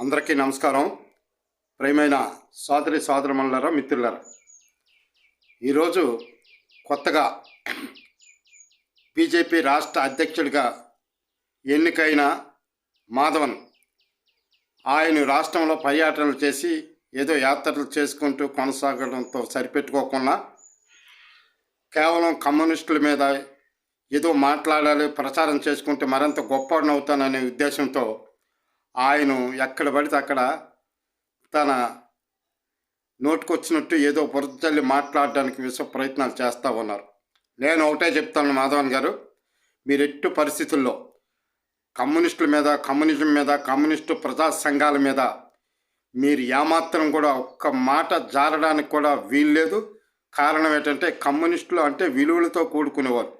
అందరికీ నమస్కారం. ప్రేమైన సోదరి సోదరమణులారా మిత్రులారా. ఈరోజు కొత్తగా బీజేపీ రాష్ట్ర అధ్యక్షుడిగా ఎన్నికైన మాధవన్ ఆయన రాష్ట్రంలో పర్యటనలు చేసి ఏదో యాత్రలు చేసుకుంటూ కొనసాగడంతో సరిపెట్టుకోకుండా కేవలం కమ్యూనిస్టుల మీద ఏదో మాట్లాడాలి ప్రచారం చేసుకుంటే మరింత గొప్పనవుతాననే ఉద్దేశంతో ఆయన ఎక్కడ పడితే అక్కడ తన నోటుకొచ్చినట్టు ఏదో పొరతల్లి మాట్లాడడానికి విశ్వ ప్రయత్నాలు చేస్తూ ఉన్నారు. నేను ఒకటే చెప్తాను మాధవన్ గారు మీరు ఎట్టు పరిస్థితుల్లో కమ్యూనిస్టుల మీద కమ్యూనిజం మీద కమ్యూనిస్టు ప్రజా సంఘాల మీద మీరు ఏమాత్రం కూడా ఒక్క మాట జారడానికి కూడా వీల్లేదు. కారణం ఏంటంటే కమ్యూనిస్టులు అంటే విలువలతో కూడుకునేవారు.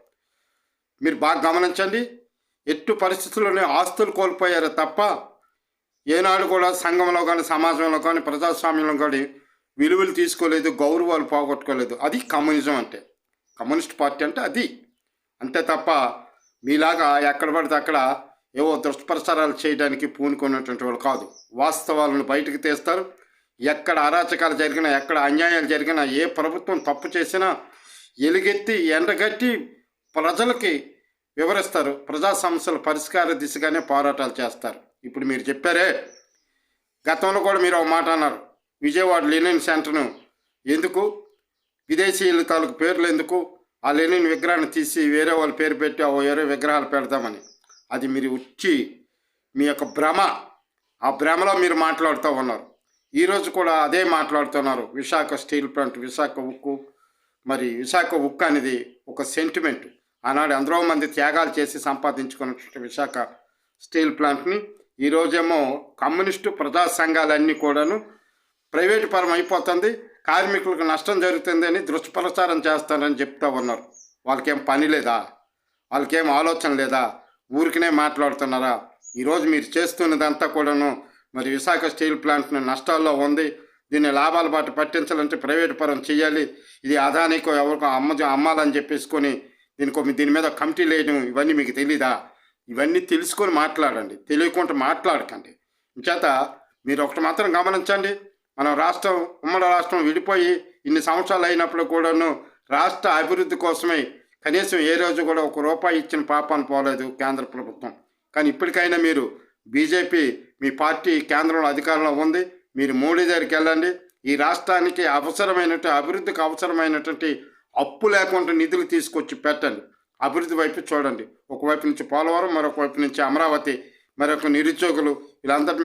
మీరు బాగా గమనించండి ఎట్టు పరిస్థితుల్లోనే ఆస్తులు కోల్పోయారు తప్ప ఏనాడు కూడా సంఘంలో కానీ సమాజంలో కానీ ప్రజాస్వామ్యంలో కానీ విలువలు తీసుకోలేదు గౌరవాలు పోగొట్టుకోలేదు. అది కమ్యూనిజం అంటే. కమ్యూనిస్ట్ పార్టీ అంటే అది. అంతే తప్ప మీలాగా ఎక్కడ పడితే అక్కడ ఏవో దుష్ప్రచారాలు చేయడానికి పూనుకున్నటువంటి వాళ్ళు కాదు. వాస్తవాలను బయటకు తీస్తారు. ఎక్కడ అరాచకాలు జరిగినా ఎక్కడ అన్యాయాలు జరిగినా ఏ ప్రభుత్వం తప్పు చేసినా ఎలుగెత్తి ఎండగట్టి ప్రజలకి వివరిస్తారు. ప్రజా సమస్యల పరిష్కార దిశగానే పోరాటాలు చేస్తారు. ఇప్పుడు మీరు చెప్పారే గతంలో కూడా మీరు ఒక మాట అన్నారు విజయవాడ లెనిన్ సెంటర్ను ఎందుకు విదేశీయుల తాలూకు పేర్లు ఎందుకు ఆ లెనిన్ విగ్రహాన్ని తీసి వేరే వాళ్ళ పేరు పెట్టి ఆ వేరే విగ్రహాలు పెడదామని అది మీరు వచ్చి మీ యొక్క భ్రమ ఆ భ్రమలో మీరు మాట్లాడుతూ ఉన్నారు. ఈరోజు కూడా అదే మాట్లాడుతున్నారు విశాఖ స్టీల్ ప్లాంట్ విశాఖ ఉక్కు. మరి విశాఖ ఉక్కు అనేది ఒక సెంటిమెంట్ ఆనాడు ఎందరో మంది త్యాగాలు చేసి సంపాదించుకున్న విశాఖ స్టీల్ ప్లాంట్ని ఈరోజేమో కమ్యూనిస్టు ప్రజా సంఘాలన్నీ కూడాను ప్రైవేటు పరం అయిపోతుంది. కార్మికులకు నష్టం జరుగుతుందని దుష్ప్రచారం చేస్తారని చెప్తా ఉన్నారు. వాళ్ళకేం పని లేదా? వాళ్ళకేం ఆలోచన లేదా? ఊరికనే మాట్లాడుతున్నారా? ఈరోజు మీరు చేస్తున్నదంతా కూడాను మరి విశాఖ స్టీల్ ప్లాంట్ని నష్టాల్లో ఉంది. దీన్ని లాభాల బాట పట్టించాలంటే ప్రైవేట్ పరం చేయాలి. ఇది అదానికో ఎవరికో అమ్మ అమ్మాలని చెప్పేసుకొని దీనికి దీని మీద కమిటీ వేయడం ఇవన్నీ మీకు తెలీదా? ఇవన్నీ తెలుసుకొని మాట్లాడండి. తెలియకుండా మాట్లాడకండి. చేత మీరు ఒకటి మాత్రం గమనించండి. మనం రాష్ట్రం ఉమ్మడి రాష్ట్రం విడిపోయి ఇన్ని సంవత్సరాలు అయినప్పుడు కూడాను రాష్ట్ర అభివృద్ధి కోసమై కనీసం ఏ రోజు కూడా ఒక రూపాయి ఇచ్చిన పాపాన్ని పోలేదు కేంద్ర ప్రభుత్వం. కానీ ఇప్పటికైనా మీరు బీజేపీ మీ పార్టీ కేంద్రంలో అధికారంలో ఉంది. మీరు మోడీ దగ్గరికి వెళ్ళండి. ఈ రాష్ట్రానికి అవసరమైనటువంటి అభివృద్ధికి అవసరమైనటువంటి అప్పు లేకుండా నిధులు తీసుకొచ్చి పెట్టండి. అభివృద్ధి వైపు చూడండి. ఒకవైపు నుంచి పోలవరం మరొక వైపు నుంచి అమరావతి మరొక నిరుద్యోగులు వీళ్ళందరి